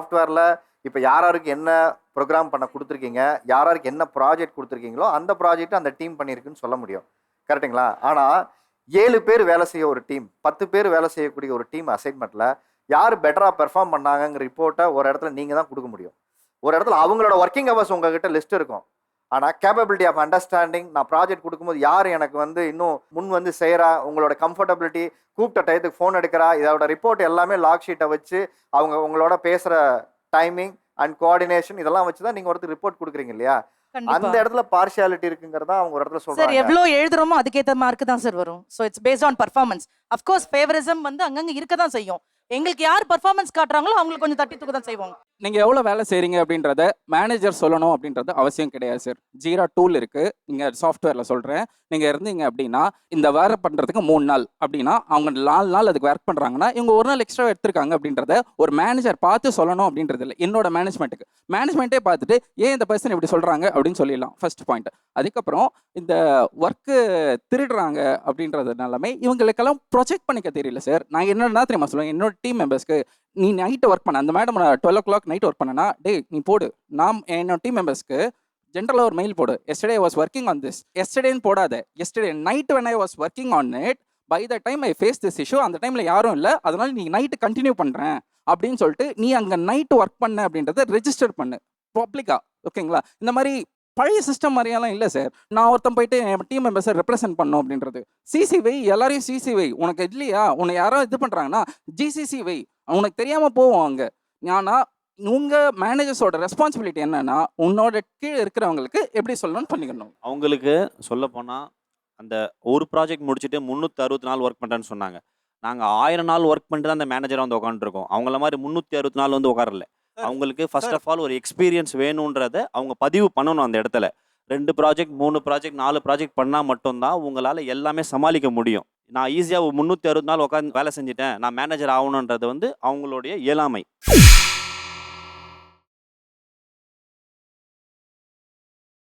சாஃப்ட்வேரில் இப்போ யார் யாருக்கு என்ன ப்ரோக்ராம் பண்ண கொடுத்துருக்கீங்க யார் யாருக்கு என்ன ப்ராஜெக்ட் கொடுத்துருக்கீங்களோ அந்த ப்ராஜெக்ட் அந்த டீம் பண்ணியிருக்குன்னு சொல்ல முடியும். கரெக்ட்டுங்களா? ஆனால் ஏழு பேர் வேலை செய்ய ஒரு டீம் பத்து பேர் வேலை செய்யக்கூடிய ஒரு டீம் அசைன்மெண்ட்டில் யார் பெட்டராக பெர்ஃபார்ம் பண்ணாங்கங்கிற ரிப்போர்ட்டை ஒரு இடத்துல நீங்கள் தான் கொடுக்க முடியும். ஒரு இடத்துல அவங்களோட ஒர்க்கிங் ஹவர்ஸ் உங்ககிட்ட லிஸ்ட் இருக்கும். ஆனால் கேப்பபிலிட்டி ஆஃப் அண்டர்ஸ்டாண்டிங் நான் ப்ராஜெக்ட் கொடுக்கும்போது யார் எனக்கு வந்து இன்னும் முன் வந்து செய்கிறா உங்களோட கம்ஃபர்டபிலிட்டி கூப்பிட்ட டயத்துக்கு ஃபோன் எடுக்கிறா? இதோட ரிப்போர்ட் எல்லாமே லாக் ஷீட்டை வச்சு அவங்க உங்களோட பேசுகிற டைமிங் அண்ட் கோஆர்டினேஷன் இதெல்லாம் வச்சு தான் நீங்கள் ஒருத்தர் ரிப்போர்ட் கொடுக்குறீங்க இல்லையா? அந்த இடத்துல பார்ஷியாலிட்டி இருக்குங்கிறதா அவங்க ஒரு இடத்துல சார் சொல்றாங்க. எவ்வளவு எழுதுறோமோ அதுக்கேத்த மார்க் தான் சார் வரும். So it's based on performance of course favouritism வந்து அங்கங்க இருக்க தான் செய்யும். எங்களுக்கு யார் பர்ஃபார்மன்ஸ் காட்டுறாங்களோ அவங்களுக்கு கொஞ்சம் தட்டி தூக்க தான் செய்வாங்க. நீங்க எவ்வளவு வேலை செய்றீங்க அப்படின்றத மேனேஜர் சொல்லணும் அப்படின்றது அவசியம் கிடையாது சார் ஜீரா டூல் இருக்கு. நீங்க சாஃப்ட்வேர்ல சொல்றேன். நீங்க இருந்தீங்க அப்படின்னா இந்த வேலை பண்றதுக்கு மூணு நாள். அப்படின்னா அவங்க நாலு நாள் அதுக்கு ஒர்க் பண்றாங்கன்னா இவங்க ஒரு நாள் எக்ஸ்ட்ரா எடுத்திருக்காங்க அப்படின்றத ஒரு மேனேஜர் பார்த்து சொல்லணும் அப்படின்றது இல்லை. என்னோட மேனேஜ்மெண்ட்டுக்கு மேனேஜ்மெண்ட்டே பார்த்துட்டு ஏன் இந்த பர்சன் இப்படி சொல்றாங்க? அப்படின்னு சொல்லிடலாம். ஃபர்ஸ்ட் பாயிண்ட் அதுக்கப்புறம் இந்த ஒர்க்கு திருடுறாங்க அப்படின்றதுனாலுமே இவங்களுக்கெல்லாம் ப்ரொஜெக்ட் பண்ணிக்க தெரியல சார் நான் என்னென்னா தெரியுமா சொல்லுவேன்? என்னோட டீம் மெம்பர்ஸ்க்கு நீ நைட்டு ஒர்க் பண்ண அந்த மேடம் நான் twelve o'clock night work பண்ணனா டே நீ போடு. நாம் என்னோட டீம் மெம்பர்ஸ்க்கு ஜென்ரலாக ஒரு மெயில் போடு. Yesterday was working on this எஸ்டேன்னு போடாத. Yesterday night when I was working on it by the time I face this issue அந்த டைமில் யாரும் இல்லை. அதனால நீ நைட்டு கண்டினியூ பண்ணுறேன் அப்படின்னு சொல்லிட்டு நீ அங்கே நைட்டு ஒர்க் பண்ண அப்படின்றத ரெஜிஸ்டர் பண்ணு. பப்ளிக்காக ஓகேங்களா இந்த மாதிரி பழைய சிஸ்டம் மாதிரியெல்லாம் இல்லை சார் நான் ஒருத்தன் போயிட்டு என் டீம் மெம்பர்ஸை ரெப்ரசென்ட் பண்ணும் அப்படின்றது. சிசி வை எல்லாரையும் சிசி வை உனக்கு இல்லையா? உன்னை யாரோ இது பண்ணுறாங்கன்னா ஜிசிசி வை உனக்கு தெரியாமல் போவோம் அங்கே. ஆனால் உங்கள் மேனேஜர்ஸோட ரெஸ்பான்சிபிலிட்டி என்னன்னா உன்னோட கீழே இருக்கிறவங்களுக்கு எப்படி சொல்லணும்னு பண்ணிக்கணும். அவங்களுக்கு சொல்லப்போனால் அந்த ஒரு ப்ராஜெக்ட் முடிச்சுட்டு முந்நூற்றி அறுபத்தி நாள் ஒர்க் பண்ணுறேன்னு சொன்னாங்க. நாங்கள் ஆயிரம் நாள் ஒர்க் பண்ணிட்டு தான் அந்த மேனேஜராக வந்து உட்காந்துருக்கோம் அவங்கள மாதிரி முந்நூற்றி அறுபத்தி நாள் வந்து உட்காரல அவங்களுக்கு ஃபர்ஸ்ட் ஆஃப் ஆல் ஒரு எக்ஸ்பீரியன்ஸ் வேணுன்றத அவங்க பதிவு பண்ணணும் அந்த இடத்துல. ரெண்டு ப்ராஜெக்ட் மூணு ப்ராஜெக்ட் நாலு ப்ராஜெக்ட் பண்ணால் மட்டும்தான் உங்களால் எல்லாமே சமாளிக்க முடியும். நான் ஈஸியாக முந்நூற்றி அறுபது நாள் உட்காந்து வேலை செஞ்சுட்டேன் நான் மேனேஜர் ஆகணுன்றது வந்து அவங்களுடைய இயலாமை.